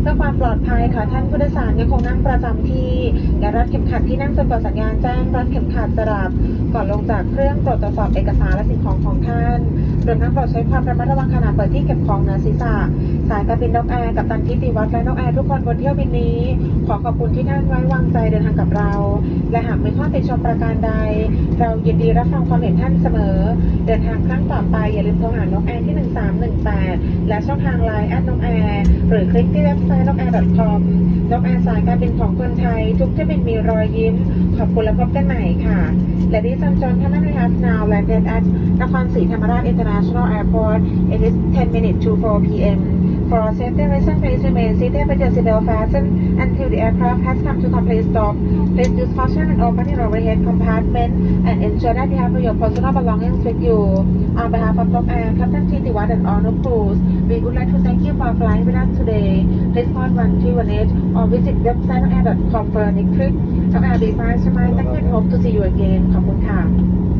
เพื่อความปลอดภัยค่ะท่านผู้โดยสารยังคงนั่งประจำที่อย่ารัดเข็มขัดที่นั่งจนกว่าสัญญาณแจ้งรัดเข็มขัดสลับก่อนลงจากเครื่องตรวจตรวจสอบเอกสารและสิ่งของของท่านรวมทั้งโปรดใช้ความระมัดระวังขณะเปิดที่เก็บของเหนือศีรษะสายการบินนกแอร์กับตันทิติวัฒน์และนกแอร์ทุกคนบนเที่ยวบินนี้ ขอขอบคุณที่ท่านไว้วางใจเดินทางกับเรา และหากมีข้อติชมประการใด เรายินดีรับฟังความเห็นท่านเสมอ เดินทางครั้งต่อไปอย่าลืมโทรหานกแอร์ที่ 1318 และช่องทางไลน์แอดนกแอร์ หรือคลิกที่เว็บไซต์นกแอร์ .com nokair สายการบินของคนไทย ทุกเที่ยวบินมีรอยยิ้ม ขอบคุณและพบกันใหม่ค่ะและนี้ซัม gentlemen, we have now landed at นครศรีธรรมราช International Airport. It is 10 minutes to 4 p.m. For safety reasons, please remain seated with your seatbelt fastened until the aircraft has come to complete stop. Please use caution when opening your overhead compartment and ensure that you have your personal belongings with you. On behalf of Nok Air, Captain Titiwat and all crews, we would like to thank you for flying with us today. Please call 1318 or visit website nokair.com for a next trip. Nok Air be fine, smile. Thank you and hope to see you again. ขอบคุณค่ะ